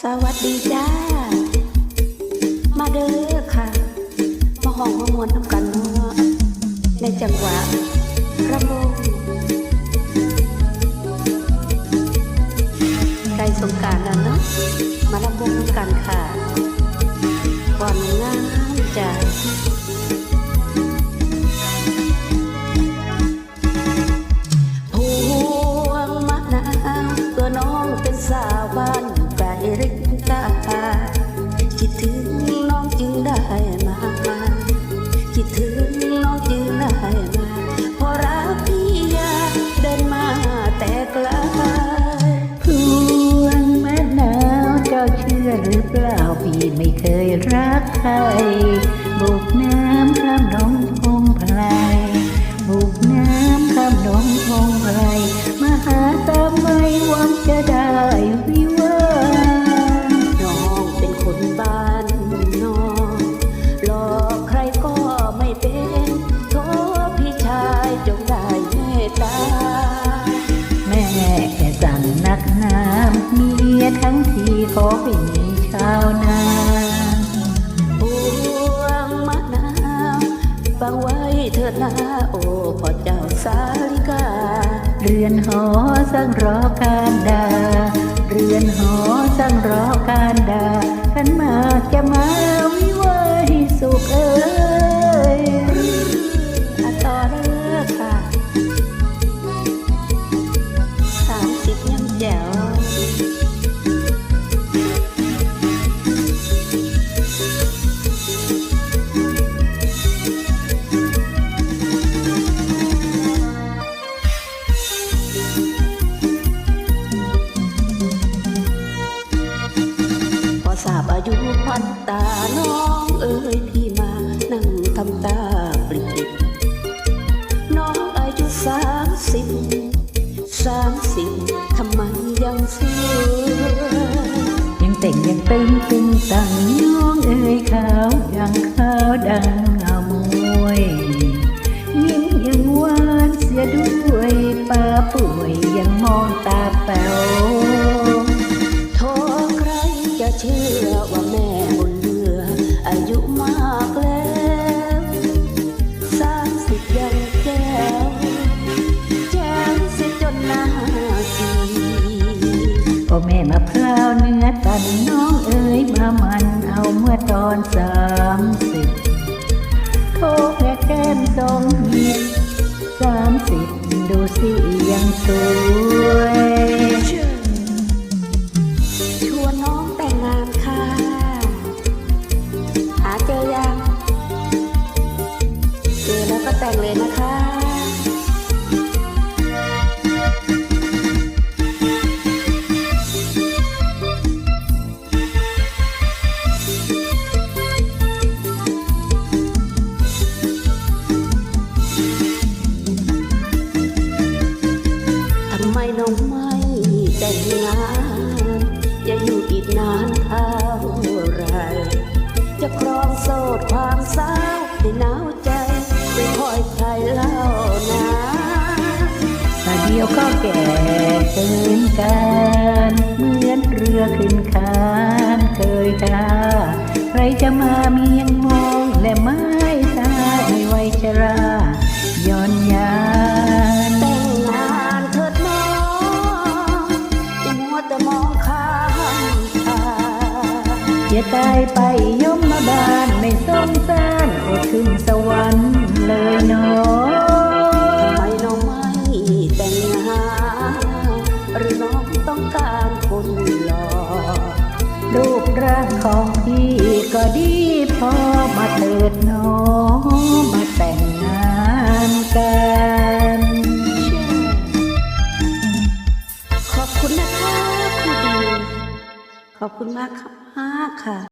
สวัสดีจ้า มาเด้อค่ะ มาห้องมามวนน้ำกันเนาะในจังหวะระบงใกล้สงการแล้วเนาะมาระบงน้ำกันค่ะ ล่าพี่ไม่เคยรักใคร บุกน้ำข้ามหนองพงไพรบุกน้ำข้ามหนองพงไพรมาหาตามไม่หวังจะได้วิวาน้องเป็นคนบ้านนอกหลอกใครก็ไม่เป็นโทษพี่ชายจงได้เมตตา แม่แค่สั่งนักน้ำเมียทั้งทีขอให้มี เรือนหอสร้างรอการดา เรือนหอสร้างรอการดาขันมาจะมา บอายุควันตาน้องเอ๋ยพี่มานั่งทำตาปริบน้องอายุสามสิบสามสิบทำไมยังสวยยังแต่งยังเตึงตึงตังน้องเอ้ยขาวดังขาวดังงามวยยิ้มยังหวานเสียด้วยป้าป่วยยังมองตาแป๋ว เชื่อว่าแม่บุญเหลืออายุมากแล้วสามสิบยังแจ๋วแจ๋วเสิจนหน้าสีพ่อแม่มาพร้าวเนื้อตันน้องเอ๋ยมามันเอาเมื่อตอนสามสิบโทแค่แก้มทรงหิบสามสิบดูสิยังสวย อแล้วก็แต่งเลยนะคะทำไมน้องไม่แต่งงานจะอยู่อีกนานเท่าไร จะครองโสดความสาให้หนาวใจ ดียวก็แก่เกินการเหมือนเรือขึ้นคานเคยกาใครจะมาเมียงมองและไม้ตาให้ไวชราย้อนยานแต่งงานเถิดน้องจะมัวแต่มองข้ามทางจะตายไปยมมาบานไม่สงสารอดถึงสวรรค์เลยเนาะ รักของพี่ก็ดีพอมาเถิดน้องมาแต่งงานกันขอบคุณนะคะครูดีขอบคุณมากมากค่ะ